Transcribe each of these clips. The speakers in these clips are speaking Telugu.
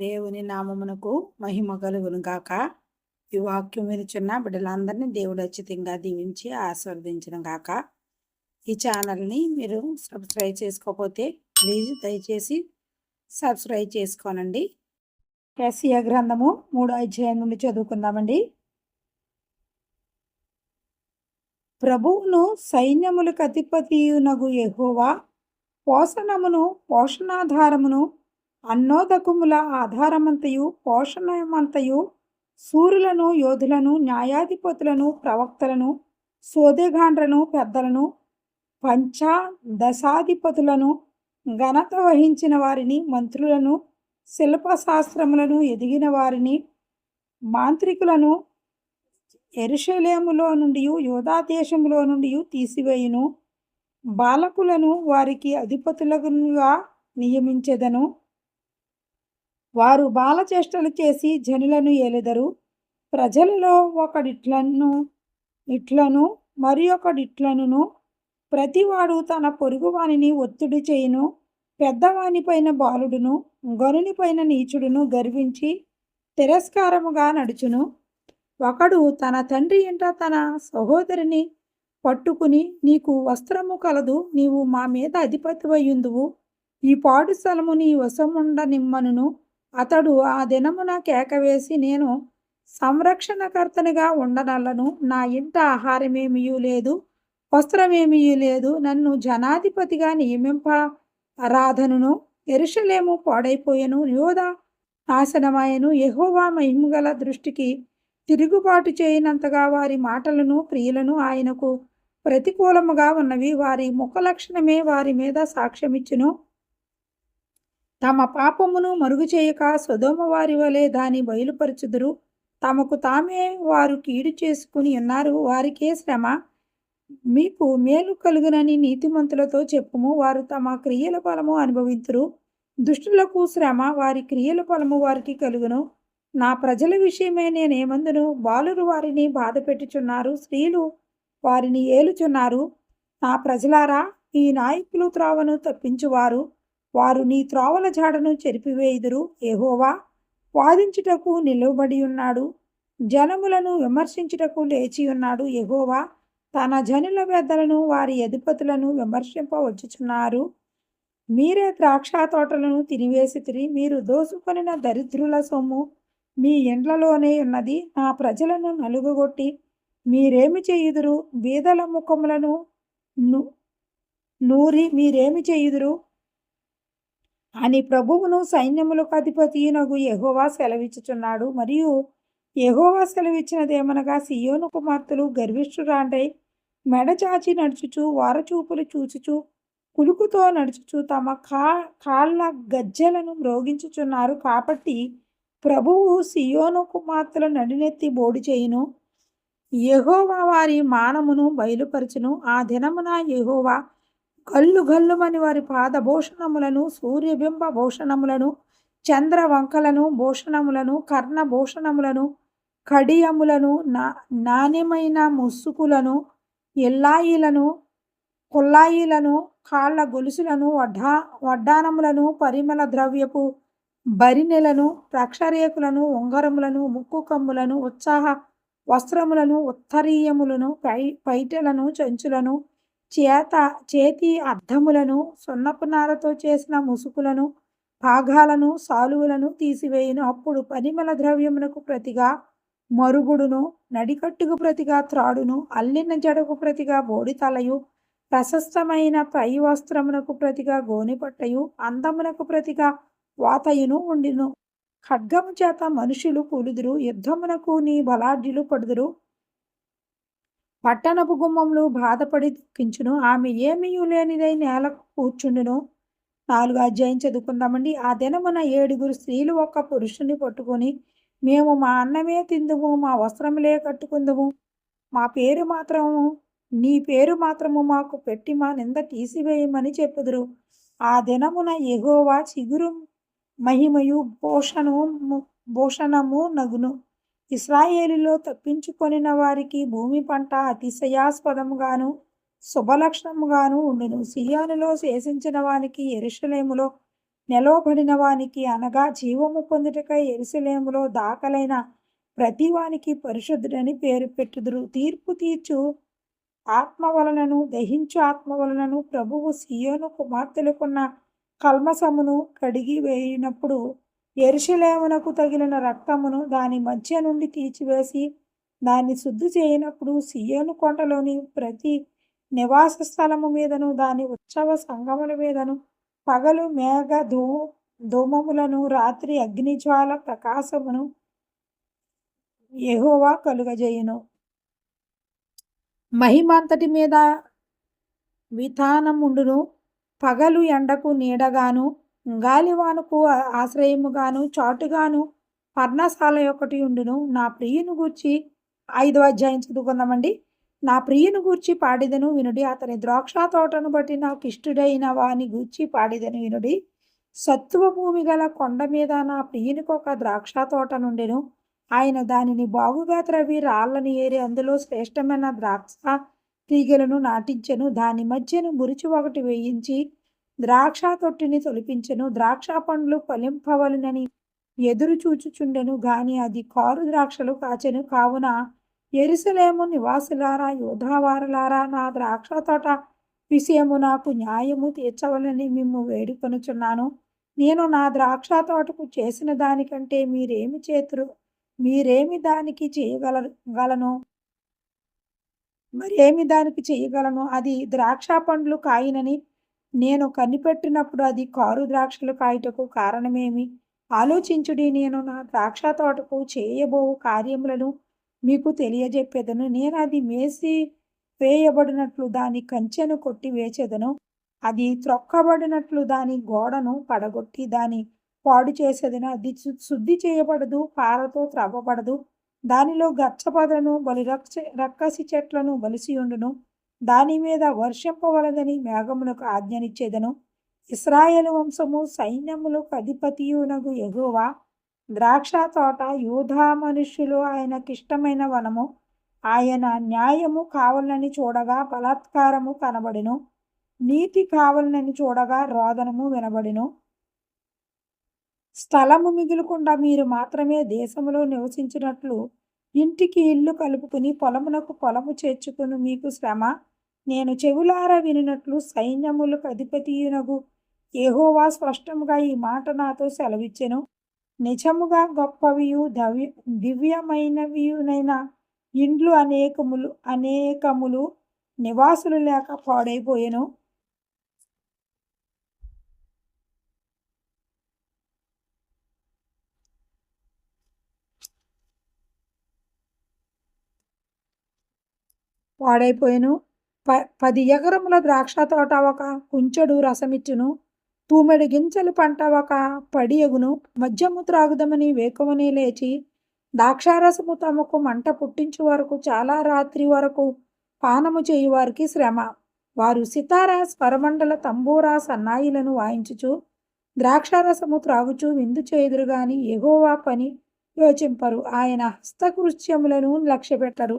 దేవుని నామమునకు మహిమ కలుగును గాక. ఈ వాక్యం వినిచున్న బిడ్డలందరినీ దేవుడు అచ్చితంగా దీవించి ఆస్వాదించడం గాక. ఈ ఛానల్ని మీరు సబ్స్క్రైబ్ చేసుకోకపోతే ప్లీజ్ దయచేసి సబ్స్క్రైబ్ చేసుకోనండి. ఎస్ఏ గ్రంథము మూడో అధ్యాయం నుండి చదువుకుందామండి. ప్రభువును సైన్యములకు అధిపతియునగు ఎహోవా పోషణమును పోషణాధారమును అన్నోదకముల ఆధారమంతయు పోషణమంతయు సూర్యులను యోధులను న్యాయాధిపతులను ప్రవక్తలను సోదెగాండ్రను పెద్దలను పంచ దశాధిపతులను ఘనత వహించిన వారిని మంత్రులను శిల్పశాస్త్రములను ఎదిగిన వారిని మాంత్రికులను ఎరుషలేములో నుండి యోధాదేశములో నుండి తీసివేయును. బాలకులను వారికి అధిపతులుగా నియమించెదను. వారు బాలచేష్టలు చేసి జనులను ఏలెదరు. ప్రజలలో ఒకడిట్లను ఇట్లను మరి ఒకడిట్లనును. ప్రతివాడు తన పొరుగువానిని ఒత్తిడి చేయును. పెద్దవానిపైన బాలుడును గనునిపైన నీచుడును గర్వించి తిరస్కారముగా నడుచును. ఒకడు తన తండ్రి ఇంట తన సహోదరిని పట్టుకుని నీకు వస్త్రము కలదు నీవు మా మీద అధిపతివయ్యుందువు. ఈ పాడు స్థలము నీ వశముండ నిమ్మనును అతడు ఆ దినమున కేకవేసి నేను సంరక్షణకర్తనిగా ఉండనల్లను నా ఇంట ఆహారమేమీయూ లేదు వస్త్రమేమీ లేదు. నన్ను జనాధిపతిగా నియమింప రాధనును ఎరుషలేము పాడైపోయెను. యోధ నాశనమాయను. యహోవా మహిమగల దృష్టికి తిరుగుబాటు చేయనంతగా వారి మాటలను క్రియలను ఆయనకు ప్రతికూలముగా ఉన్నవి. వారి ముఖ లక్షణమే వారి మీద సాక్ష్యమిచ్చును. తమ పాపమును మరుగు చేయక సుధోమ వారి వలె దాని బయలుపరచుదురు. తమకు తామే వారు కీడు చేసుకుని ఉన్నారు. వారికే శ్రమ. మీకు మేలు కలుగునని నీతిమంతులతో చెప్పుము. వారు తమ క్రియల ఫలము అనుభవింతురు. దుష్టులకు శ్రమ. వారి క్రియల ఫలము వారికి కలుగును. నా ప్రజల విషయమే నేనేమందును? బాలురు వారిని బాధ పెట్టుచున్నారు. స్త్రీలు వారిని ఏలుచున్నారు. నా ప్రజలారా ఈ నాయకులు త్రావను తప్పించువారు. వారు నీ త్రోవల జాడను చెరిపివేయుదురు ఏహోవా వాదించుటకు నిలువబడి ఉన్నాడు. జనములను విమర్శించుటకు లేచి ఉన్నాడు ఎహోవా తన జనుల పెద్దలను వారి అధిపతులను విమర్శింపవచ్చుచున్నారు. మీరే ద్రాక్ష తోటలను తినివేసి తిరిగి మీరు దోసుకొనిన దరిద్రుల సొమ్ము మీ ఇండ్లలోనే ఉన్నది. నా ప్రజలను నలుగుగొట్టి మీరేమి చేయుదురు? బీదల ముఖములను నూరి మీరేమి చేయుదురు? అని ప్రభువును సైన్యములకు అధిపతియునగు యహోవా సెలవిచ్చుచున్నాడు. మరియు యహోవా సెలవిచ్చినదేమనగా సియోను కుమార్తెలు గర్విష్ఠురాండై మెడచాచి నడుచుచు వారచూపులు చూచుచు కులుకుతో నడుచుచు తమ కా కాళ్ళ గజ్జలను మ్రోగించుచున్నారు. కాబట్టి ప్రభువు సియోను కుమార్తెల నడినెత్తి బోడి చేయును. యహోవా వారి మానమును బయలుపరచును. ఆ దినమున యహోవా గల్లు గల్లుమని వారి పాదభూషణములను సూర్యబింబ భూషణములను చంద్రవంకలను భూషణములను కర్ణ భూషణములను కడియములను నా నాణ్యమైన ముసుకులను ఎల్లాయిలను కొల్లాయిలను కాళ్ళ గొలుసులను వడ్డా వడ్డానములను పరిమళ ద్రవ్యపు బరినెలను రక్షరేకులను ఉంగరములను ముక్కు కమ్ములను ఉత్సాహ వస్త్రములను ఉత్తరీయములను పై పైటలను చెంచులను చేత చేతి అద్దములను సున్నపునారతో చేసిన ముసుకులను భాగాలను సాలువులను తీసివేయును. అప్పుడు పరిమళ ద్రవ్యమునకు ప్రతిగా మరుగుడును నడికట్టుకు ప్రతిగా త్రాడును అల్లిన జడకు ప్రతిగా బోడితలయు ప్రశస్తమైన పై వస్త్రమునకు ప్రతిగా గోనిపట్టయు అందమునకు ప్రతిగా వాతయును ఉండిను. ఖడ్గము చేత మనుషులు కూలుదురు యుద్ధమునకు నీ బలాఢ్యులు పడుదురు. పట్టణపు గుమ్మములు బాధపడి దుఃఖించును. ఆమె ఏమీయూ లేనిదై నేలకు కూర్చుండును. నాలుగు అధ్యాయం చదువుకుందామండి. ఆ దినమున ఏడుగురు స్త్రీలు ఒక పురుషుని పట్టుకొని మేము మా అన్నమే తిందుము మా వస్త్రములే కట్టుకుందుము. మా పేరు మాత్రము నీ పేరు మాత్రము మాకు పెట్టి మా నింద తీసివేయమని చెప్పుదురు. ఆ దినమున ఎగోవా చిగురు మహిమయు భూషణము భూషణము నగును. ఇస్రాయేలులో తప్పించుకొనిన వారికి భూమి పంట అతిశయాస్పదముగాను శుభలక్షణముగాను ఉండును. సియానులో శేషించిన వానికి ఎరుషలేములో నిలవబడిన వానికి అనగా జీవము పొందుటకై ఎరుసలేములో దాఖలైన ప్రతివానికి పరిశుద్ధుడని పేరు పెట్టుదురు. తీర్పు తీర్చు ఆత్మ వలనను దహించు ఆత్మ వలనను ప్రభువు సియోను కుమార్తెలకున్న కల్మసమును కడిగి వేయినప్పుడు ఎరుశలేమునకు తగిలిన రక్తమును దాని మధ్య నుండి తీర్చివేసి దాన్ని శుద్ధి చేయనప్పుడు సియోను కొండలోని ప్రతి నివాస స్థలము మీదను దాని ఉత్సవ సంగముల మీదను పగలు మేఘ ధూ ధూమములను రాత్రి అగ్నిజ్వాల ప్రకాశమును ఎహోవా కలుగజేయును. మహిమంతటి మీద విధానముండును పగలు ఎండకు నీడగాను గాలివానుకు ఆశ్రయముగాను చాటుగాను పర్ణశాల ఒకటి ఉండును. నా ప్రియుని గూర్చి ఐదవ అధ్యాయం చదువుకుందామండి. నా ప్రియుని గూర్చి పాడిదను వినుడి. అతని ద్రాక్ష తోటను బట్టి నాకు ఇష్టుడైన వాని గూర్చి పాడిదను వినుడి. సత్వ భూమి గల కొండ మీద నా ప్రియునికి ఒక ద్రాక్ష తోట నుండెను. ఆయన దానిని బాగుగా త్రవి రాళ్ళని ఏరి అందులో శ్రేష్టమైన ద్రాక్ష తీగలను నాటించెను. దాని మధ్యను మురిచి ఒకటి వేయించి ద్రాక్ష తొట్టిని తొలిపించెను. ద్రాక్ష పండ్లు ఫలింపవలనని ఎదురు చూచుచుండెను గాని అది కారు ద్రాక్షలు కాచెను. కావున ఎరుసలేము నివాసులారా యోధావారులారా నా ద్రాక్ష తోట విషయము నాకు న్యాయము తీర్చవలని మిమ్ము వేడుకొనుచున్నాను. నేను నా ద్రాక్ష తోటకు చేసిన దానికంటే మీరేమి చేతురు? మీరేమి దానికి చేయగల గలను? మరేమి దానికి చేయగలను? అది ద్రాక్ష పండ్లు కాయినని నేను కనిపెట్టినప్పుడు అది కారు ద్రాక్షలు కాయటకు కారణమేమి? ఆలోచించుడి నేను నా ద్రాక్ష తోటకు చేయబోవు కార్యములను మీకు తెలియజెప్పేదను. నేను అది మేసి వేయబడినట్లు దాని కంచెను కొట్టి వేచెదను. అది త్రొక్కబడినట్లు దాని గోడను పడగొట్టి దాని పాడు చేసేదను. అది శుద్ధి చేయబడదు పారతో త్రవ్వబడదు. దానిలో గచ్చపదను బలి రక్ష రక్కసి చెట్లను బలిసి ఉండును. దాని మీద వర్షింపవలదని మేఘములకు ఆజ్ఞనిచ్చేదను. ఇస్రాయేల్ వంశము సైన్యములకు అధిపతియునగు ఎగువ ద్రాక్ష తోట యూధా మనుష్యులు ఆయనకిష్టమైన వనము. ఆయన న్యాయము కావాలని చూడగా బలాత్కారము కనబడిను. నీతి కావాలని చూడగా రోదనము వినబడిను. స్థలము మిగులుకుండా మీరు మాత్రమే దేశములో నివసించినట్లు ఇంటికి ఇల్లు కలుపుకుని పొలమునకు పొలము చేర్చుకుని మీకు శ్రమ. నేను చెవులార వినినట్లు సైన్యములకు అధిపతియునగు ఏహోవా స్పష్టముగా ఈ మాట నాతో సెలవిచ్చెను. నిజముగా గొప్పవియు దవ్య దివ్యమైనవియునైన ఇండ్లు అనేకములు అనేకములు నివాసులు లేక పాడైపోయెను. పాడైపోయెను. ప పది ఎకరముల ద్రాక్ష తోట ఒక కుంచెడు రసమిచ్చును. తూమెడు గింజలు పంట ఒక పడియగును మద్యము త్రాగుదమని వేకువని లేచి ద్రాక్షారసము తమకు మంట పుట్టించు వరకు చాలా రాత్రి వరకు పానము చేయువారికి శ్రమ. వారు సితార స్వరమండల తంబూరా సన్నాయిలను వాయించుచు ద్రాక్షారసము త్రాగుచు విందు చేదురు గాని ఎగోవా పని యోచింపరు. ఆయన హస్తకృత్యములను లక్ష్యపెట్టరు.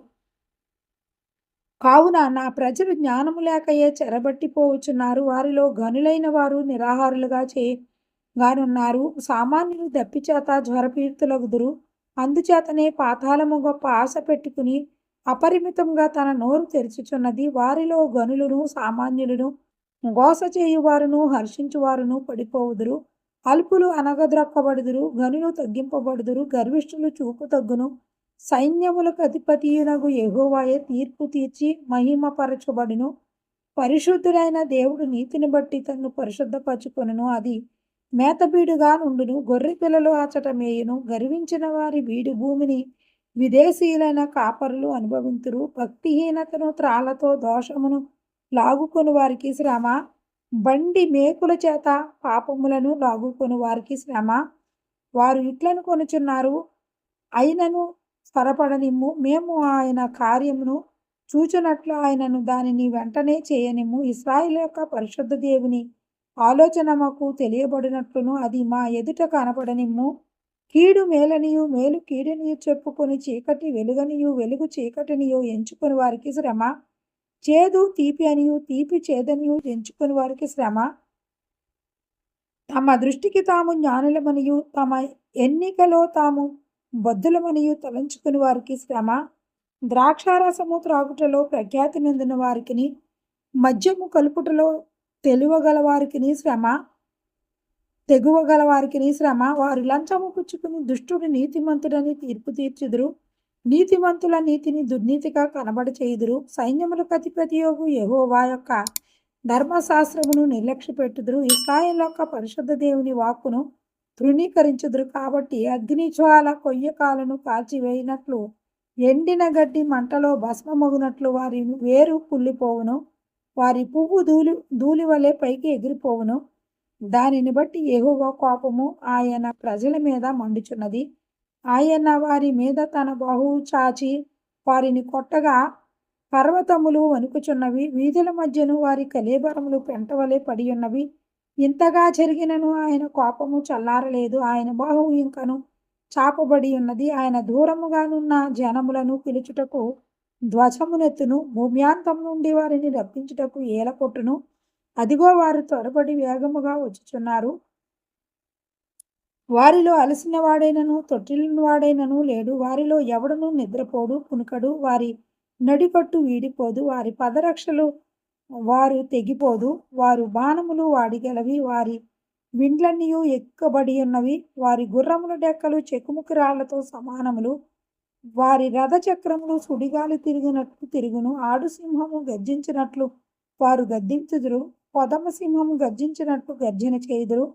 కావున నా ప్రజలు జ్ఞానము లేకయే చెరబట్టిపోవచ్చున్నారు. వారిలో గనులైన వారు నిరాహారులుగా చేయగానున్నారు. సామాన్యులు దప్పిచేత జ్వరపీడితులగుదురు. అందుచేతనే పాతాళము గొప్ప ఆశ పెట్టుకుని అపరిమితంగా తన నోరు తెరుచుచున్నది. వారిలో గనులను సామాన్యులను గోస చేయువారును హర్షించువారును పడిపోవుదురు. అల్పులు అనగద్రక్కబడుదురు గనులు తగ్గింపబడుదురు. గర్విష్ఠులు చూపు తగ్గును. సైన్యములకు అధిపతియునగు యెహోవాయే తీర్పు తీర్చి మహిమపరచబడును. పరిశుద్ధుడైన దేవుడు నీతిని బట్టి తన్ను పరిశుద్ధపరచుకొనును. అది మేతబీడుగా నుండును గొర్రె పిల్లలు అచట మేయును గర్వించిన వారి బీడు భూమిని విదేశీయులైన కాపరులు అనుభవింతురు. భక్తిహీనతను త్రాళ్ళతో దోషమును లాగుకొని వారికి శ్రమ. బండి మేకుల చేత పాపములను లాగుకొని వారికి శ్రమ. వారు ఇట్లను కొనుచున్నారు. అయినను త్వరపడనిమ్ము మేము ఆయన కార్యమును చూచినట్లు ఆయనను దానిని వెంటనే చేయనిమ్ము. ఇస్రాయిల్ యొక్క పరిశుద్ధ దేవుని ఆలోచన మాకు తెలియబడినట్లును అది మా ఎదుట కనపడనిమ్ము కీడు మేలనియు మేలు కీడునియు చెప్పుకొని చీకటి వెలుగనియు వెలుగు చీకటినియు ఎంచుకుని వారికి శ్రమ. చేదు తీపి అనియు తీపి చేదనియు ఎంచుకుని వారికి శ్రమ. తమ దృష్టికి తాము జ్ఞానులమనియు తమ ఎన్నికలో తాము బొద్దులమనియు తలంచుకుని వారికి శ్రమ ద్రాక్షారసము త్రాగుటలో ప్రఖ్యాతి నొందిన వారికిని మద్యము కలుపుటలో తెలివగల వారికిని శ్రమ తెగువగల వారికిని శ్రమ వారు లంచము పుచ్చుకుని దుష్టుడు నీతిమంతుడని తీర్పు తీర్చుదురు. నీతిమంతుల నీతిని దుర్నీతిగా కనబడి చేయుదురు సైన్యములకు అధిపతి యోగు యొక్క ధర్మశాస్త్రమును నిర్లక్ష్య పెట్టుదురు ఇస్రాయేల్ యొక్క పరిశుద్ధ దేవుని వాక్కును తృణీకరించుదురు కాబట్టి అగ్ని జ్వాల కొయ్యకాలను కాల్చివేయినట్లు ఎండిన గడ్డి మంటలో భస్మమగునట్లు వారి వేరు కుళ్ళిపోవును వారి పువ్వు ధూళి ధూళి వలె పైకి ఎగిరిపోవును. దానిని బట్టి ఎగువ కోపము ఆయన ప్రజల మీద మండుచున్నది. ఆయన వారి మీద తన బహు చాచి వారిని కొట్టగా పర్వతములు వణుకుచున్నవి వీధుల మధ్యను వారి కలేబరములు పెంటవలే పడి ఉన్నవి ఇంతగా జరిగినను ఆయన కోపము చల్లారలేదు. ఆయన బాహు ఇంకను చాపబడి ఉన్నది. ఆయన దూరముగానున్న జనములను పిలుచుటకు ధ్వజమునెత్తును భూమ్యాంతం నుండి వారిని రప్పించుటకు ఏలకొట్టును. అదిగో వారు త్వరపడి వేగముగా వచ్చుచున్నారు. వారిలో అలసిన వాడైనను తొట్టిలిన వాడైనను లేడు. వారిలో ఎవడను నిద్రపోడు పునుకడు. వారి నడికట్టు వీడిపోదు. వారి పదరక్షలు వారు తెగిపోదు. వారు బాణములు వాడిగలవి. వారి విండ్లన్నీ ఎక్కబడి ఉన్నవి. వారి గుర్రముల డెక్కలు చెక్కుముకిరాళ్ళతో సమానములు. వారి రథచక్రములు సుడిగాలి తిరిగినట్లు తిరుగును. ఆడు సింహము గర్జించినట్లు వారు గద్దించుదురు. పొదమ సింహము గర్జించినట్లు గర్జన చేయుదురు.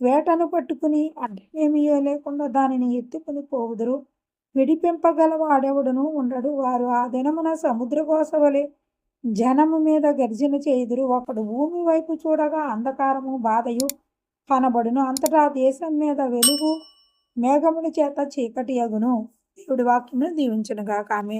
వేటను పట్టుకుని అడ్డమేమీ లేకుండా దానిని ఎత్తుకుని పోవుదురు. విడిపింపగల వాడెవడును ఉండడు. వారు ఆ దినమున సముద్రకోస వలె జనము మీద గర్జన చేయుదురు. ఒకడు భూమి వైపు చూడగా అంధకారము బాధయు కనబడును. అంతటా దేశం మీద వెలుగు మేఘముల చేత చీకటి అగును. దేవుడి వాక్యమును దీవించునుగాక. ఆమె